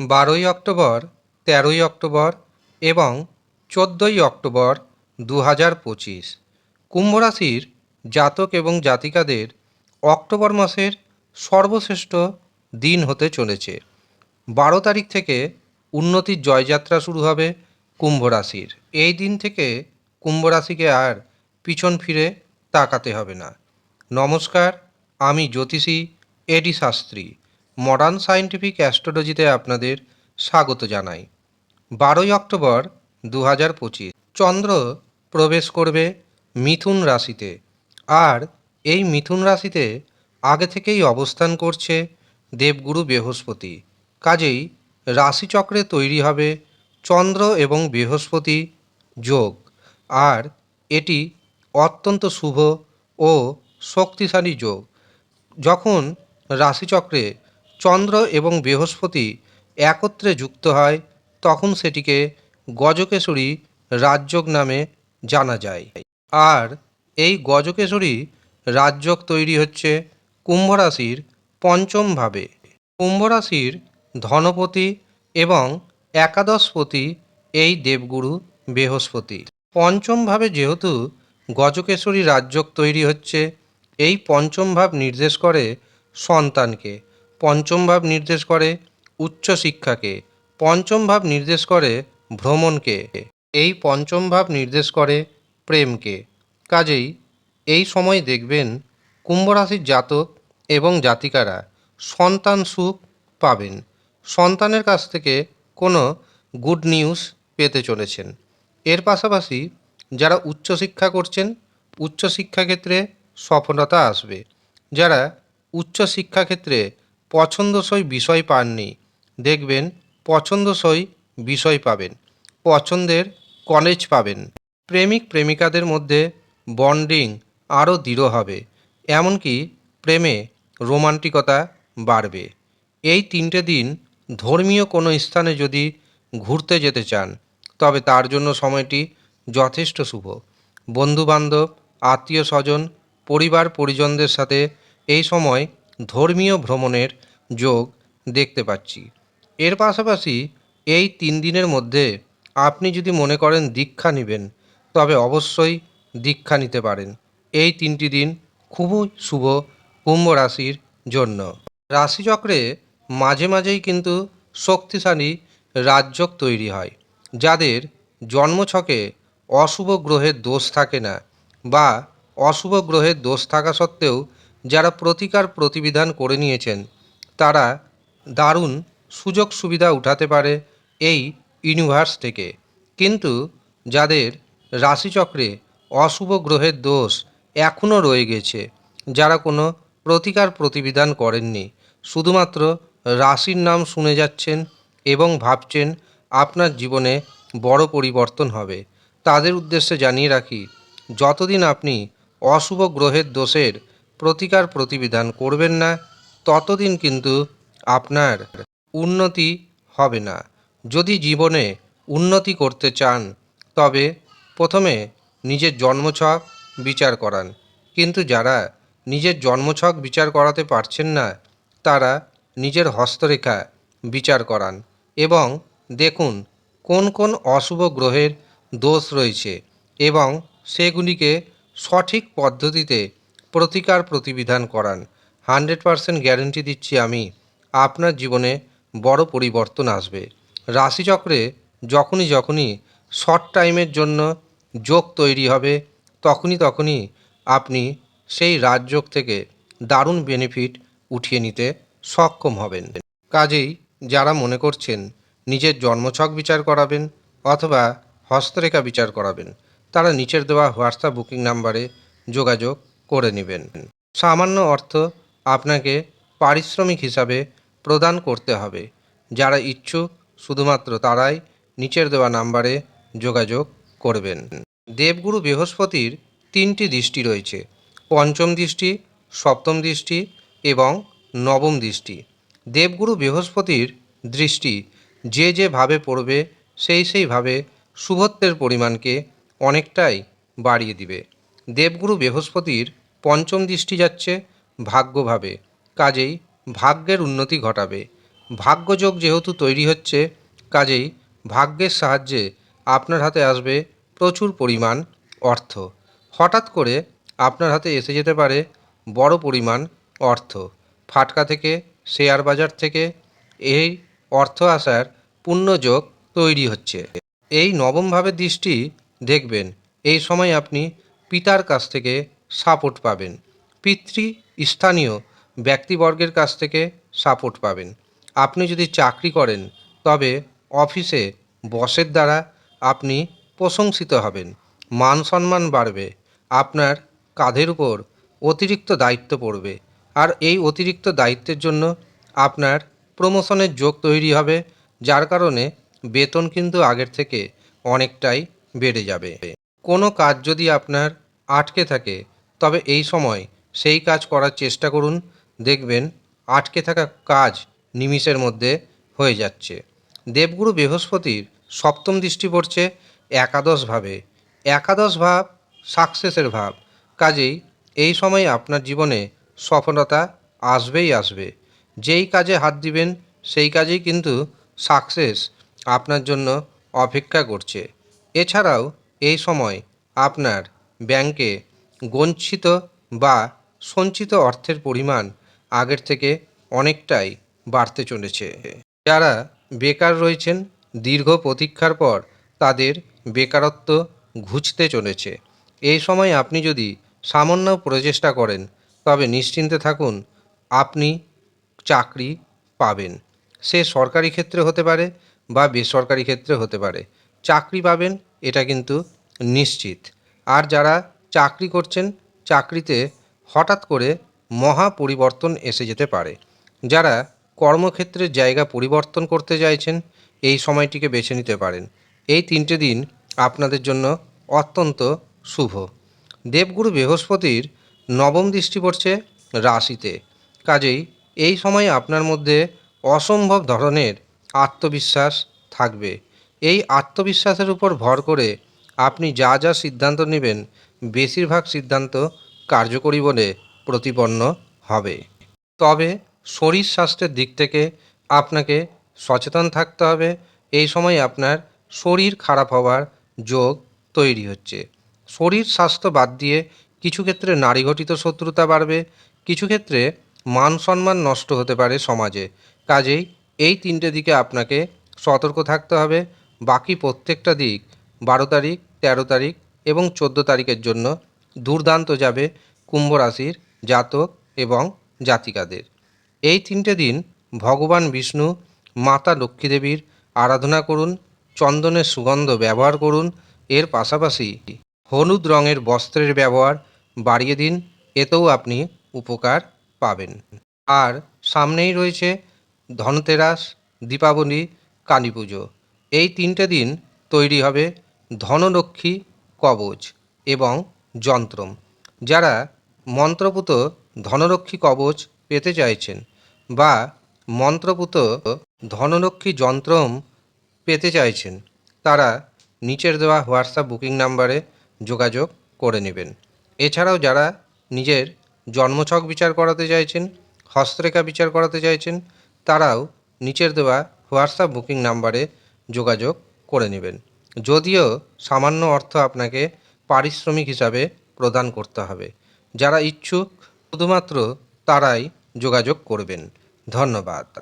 বারোই অক্টোবর, তেরোই অক্টোবর এবং চোদ্দোই অক্টোবর দু হাজার পঁচিশ। কুম্ভ রাশির জাতক এবং জাতিকাদের অক্টোবর মাসের সর্বশ্রেষ্ঠ দিন হতে চলেছে। বারো তারিখ থেকে উন্নতির জয়যাত্রা শুরু হবে কুম্ভ রাশির। এই দিন থেকে কুম্ভ রাশিকে আর পিছন ফিরে তাকাতে হবে না। নমস্কার, আমি জ্যোতিষী এডি শাস্ত্রী। মডার্ন সায়েন্টিফিক অ্যাস্ট্রোলজিতে আপনাদের স্বাগত জানাই। বারোই অক্টোবর দু হাজার পঁচিশ। চন্দ্র প্রবেশ করবে মিথুন রাশিতে। আর এই মিথুন রাশিতে আগে থেকেই অবস্থান করছে দেবগুরু বৃহস্পতি। কাজেই রাশিচক্রে তৈরি হবে চন্দ্র এবং বৃহস্পতি যোগ। আর এটি অত্যন্ত শুভ ও শক্তিশালী যোগ। যখন রাশিচক্রে চন্দ্র এবং বৃহস্পতি একত্রে যুক্ত হয়, তখন সেটিকে গজকেশরী রাজযোগ নামে জানা যায়। আর এই গজকেশরী রাজযোগ তৈরি হচ্ছে কুম্ভ রাশির পঞ্চম ভাবে। কুম্ভ রাশির ধনপতি এবং একাদশপতি এই দেবগুরু বৃহস্পতি। পঞ্চম ভাবে যেহেতু গজকেশরী রাজযোগ তৈরি হচ্ছে, এই পঞ্চম ভাব নির্দেশ করে সন্তানকে। পঞ্চম ভাব নির্দেশ করে উচ্চশিক্ষাকে পঞ্চম ভাব নির্দেশ করে ভ্রমণকে, এই পঞ্চম ভাব নির্দেশ করে প্রেমকে। কাজেই এই সময় দেখবেন কুম্ভ রাশির জাতক এবং জাতিকারা সন্তান সুখ পাবেন। সন্তানের কাছ থেকে কোনো গুড নিউজ পেতে চলেছেন। এর পাশাপাশি যারা উচ্চশিক্ষা করছেন উচ্চশিক্ষা ক্ষেত্রে সফলতা আসবে। যারা উচ্চশিক্ষা ক্ষেত্রে পছন্দসই বিষয় পাননি। দেখবেন, পছন্দসই বিষয় পাবেন। পছন্দের কলেজ পাবেন। প্রেমিক প্রেমিকাদের মধ্যে বন্ডিং আরও দৃঢ় হবে। এমনকি প্রেমে রোমান্টিকতা বাড়বে। এই তিনটে দিন ধর্মীয় কোনো স্থানে যদি ঘুরতে যেতে চান, তবে তার জন্য সময়টি যথেষ্ট শুভ। বন্ধুবান্ধব, আত্মীয় স্বজন পরিবার পরিজনদের সাথে এই সময় ধর্মীয় ভ্রমণের যোগ দেখতে পাচ্ছি। এর পাশাপাশি এই তিন দিনের মধ্যে আপনি যদি মনে করেন দীক্ষা নেবেন, তবে অবশ্যই দীক্ষা নিতে পারেন। এই তিনটি দিন খুবই শুভ কুম্ভ রাশির জন্য। রাশিচক্রে মাঝে মাঝেই কিন্তু শক্তিশালী রাজযোগ তৈরি হয়, যাদের জন্মছকে অশুভ গ্রহের দোষ থাকে না বা অশুভ গ্রহের দোষ থাকা সত্ত্বেও যারা প্রতিকার প্রতিবিধান করে নিয়েছেন, তারা দারুণ সুযোগ সুবিধা উঠাতে পারে এই ইউনিভার্স থেকে কিন্তু যাদের রাশিচক্রে অশুভ গ্রহের দোষ এখনও রয়ে গেছে, যারা কোনো প্রতিকার প্রতিবিধান করেননি, শুধুমাত্র রাশির নাম শুনে যাচ্ছেন এবং ভাবছেন আপনার জীবনে বড় পরিবর্তন হবে। তাদের উদ্দেশ্যে জানিয়ে রাখি, যতদিন আপনি অশুভ গ্রহের দোষের প্রতিকার প্রতিবিধান করবেন না, ততদিন কিন্তু আপনার উন্নতি হবে না। যদি জীবনে উন্নতি করতে চান, তবে প্রথমে নিজের জন্মছক বিচার করান। কিন্তু যারা নিজের জন্মছক বিচার করাতে পারছেন না, তারা নিজের হস্তরেখা বিচার করান এবং দেখুন কোন কোন অশুভ গ্রহের দোষ রয়েছে এবং সেগুলিকে সঠিক পদ্ধতিতে প্রতিকার প্রতিবিধান করান। হান্ড্রেড পারসেন্ট গ্যারেন্টি দিচ্ছি আমি, আপনার জীবনে বড় পরিবর্তন আসবে। রাশিচক্রে যখনই যখনই শর্ট টাইমের জন্য যোগ তৈরি হবে, তখনই তখনই আপনি সেই রাজযোগ থেকে দারুণ বেনিফিট উঠিয়ে নিতে সক্ষম হবেন। কাজেই যারা মনে করছেন নিজের জন্মছক বিচার করাবেন অথবা হস্তরেখা বিচার করাবেন, তারা নিচের দেওয়া হোয়াটসঅ্যাপ বুকিং নাম্বারে যোগাযোগ করে নেবেন। সামান্য অর্থ আপনাকে পারিশ্রমিক হিসাবে প্রদান করতে হবে। যারা ইচ্ছুক, শুধুমাত্র তারাই নিচের দেওয়া নাম্বারে যোগাযোগ করবেন। দেবগুরু বৃহস্পতির তিনটি দৃষ্টি রয়েছে। পঞ্চম দৃষ্টি, সপ্তম দৃষ্টি এবং নবম দৃষ্টি। দেবগুরু বৃহস্পতির দৃষ্টি যে যেভাবে পড়বে, সেই সেইভাবে শুভত্বের পরিমাণকে অনেকটাই বাড়িয়ে দিবে। দেবগুরু বৃহস্পতির পঞ্চম দৃষ্টি যাচ্ছে ভাগ্যভাবে। কাজেই ভাগ্যের উন্নতি ঘটাবে। ভাগ্যযোগ যেহেতু তৈরি হচ্ছে, কাজেই ভাগ্যের সাহায্যে আপনার হাতে আসবে প্রচুর পরিমাণ অর্থ। হঠাৎ করে আপনার হাতে এসে যেতে পারে বড় পরিমাণ অর্থ। ফাটকা থেকে, শেয়ার বাজার থেকে এই অর্থ আসার পূর্ণযোগ তৈরি হচ্ছে। এই নবমভাবে দৃষ্টি দেখবেন। এই সময় আপনি পিতার কাছ থেকে সাপোর্ট পাবেন। পিতৃ, স্থানীয় ব্যক্তিবর্গের কাছ থেকে সাপোর্ট পাবেন। আপনি যদি চাকরি করেন, তবে অফিসে বসের দ্বারা আপনি প্রশংসিত হবেন। মান সম্মান বাড়বে, আপনার কাঁধের উপর অতিরিক্ত দায়িত্ব পড়বে। আর এই অতিরিক্ত দায়িত্বের জন্য আপনার প্রমোশনের যোগ তৈরি হবে, যার কারণে বেতন কিন্তু আগের থেকে অনেকটাই বেড়ে যাবে। কোনো কাজ যদি আপনার আটকে থাকে তবে এই সময় সেই কাজ করার চেষ্টা করুন, দেখবেন আটকে থাকা কাজ নিমিষের মধ্যে হয়ে যাচ্ছে। দেবগুরু বৃহস্পতির সপ্তম দৃষ্টি পড়ছে একাদশভাবে একাদশ ভাব সাকসেসের ভাব। কাজেই এই সময় আপনার জীবনে সফলতা আসবেই আসবে। যেই কাজে হাত দিবেন, সেই কাজেই কিন্তু সাকসেস আপনার জন্য অপেক্ষা করছে। এছাড়াও এই সময় আপনার ব্যাংকে গঞ্চিত বা সঞ্চিত অর্থের পরিমাণ আগের থেকে অনেকটাই বাড়তে চলেছে। যারা বেকার রয়েছেন, দীর্ঘ প্রতীক্ষার পর তাদের বেকারত্ব ঘুচতে চলেছে। এই সময় আপনি যদি সামান্য প্রচেষ্টা করেন, তবে নিশ্চিন্তে থাকুন, আপনি চাকরি পাবেন। সে সরকারি ক্ষেত্রে হতে পারে বা বেসরকারি ক্ষেত্রে হতে পারে। চাকরি পাবেন, এটা কিন্তু নিশ্চিত। আর যারা চাকরি করছেন, চাকরিতে হঠাৎ করে মহা পরিবর্তন এসে যেতে পারে। যারা কর্মক্ষেত্রের জায়গা পরিবর্তন করতে চাইছেন, এই সময়টিকে বেছে নিতে পারেন। এই তিনটে দিন আপনাদের জন্য অত্যন্ত শুভ। দেবগুরু বৃহস্পতির নবম দৃষ্টি পড়ছে রাশিতে। কাজেই এই সময় আপনার মধ্যে অসম্ভব ধরনের আত্মবিশ্বাস থাকবে। এই আত্মবিশ্বাসের উপর ভর করে আপনি যা যা সিদ্ধান্ত নেবেন বেশিরভাগ সিদ্ধান্ত কার্যকরী বলে প্রতিপন্ন হবে। তবে শরীর স্বাস্থ্যের দিক থেকে আপনাকে সচেতন থাকতে হবে। এই সময় আপনার শরীর খারাপ হওয়ার যোগ তৈরি হচ্ছে। শরীর স্বাস্থ্য বাদ দিয়ে কিছু ক্ষেত্রে নারী ঘটিত শত্রুতা বাড়বে, কিছু ক্ষেত্রে মান সম্মান নষ্ট হতে পারে সমাজে। কাজেই এই তিনটে দিকে আপনাকে সতর্ক থাকতে হবে। বাকি প্রত্যেকটা দিক বারো তারিখ, তেরো তারিখ এবং চোদ্দ তারিখের জন্য দুর্দান্ত যাবে কুম্ভ রাশির জাতক এবং জাতিকাদের। এই তিনটে দিন ভগবান বিষ্ণু, মাতা লক্ষ্মী দেবীর আরাধনা করুন, চন্দনের সুগন্ধ ব্যবহার করুন, এর পাশাপাশি হলুদ রঙের বস্ত্রের ব্যবহার বাড়িয়ে দিন, এতেও আপনি উপকার পাবেন। আর সামনেই রয়েছে ধনতেরাস, দীপাবলি, কালী পুজো। এই তিনটে দিন তৈরি হবে ধনলক্ষ্মী কবচ এবং যন্ত্রম, যারা মন্ত্রপুত ধনরক্ষী কবচ পেতে চাইছেন বা মন্ত্রপুত ধনরক্ষী যন্ত্রম পেতে চাইছেন, তারা নিচের দেওয়া হোয়াটসঅ্যাপ বুকিং নাম্বারে যোগাযোগ করে নেবেন। এছাড়াও যারা নিজের জন্মছক বিচার করাতে চাইছেন, হস্তরেখা বিচার করাতে চাইছেন, তারাও নিচের দেওয়া হোয়াটসঅ্যাপ বুকিং নাম্বারে যোগাযোগ করে নেবেন। যদিও সামান্য অর্থ আপনাকে পারিশ্রমিক হিসাবে প্রদান করতে হবে। যারা ইচ্ছুক, শুধুমাত্র তারাই যোগাযোগ করবেন। ধন্যবাদ।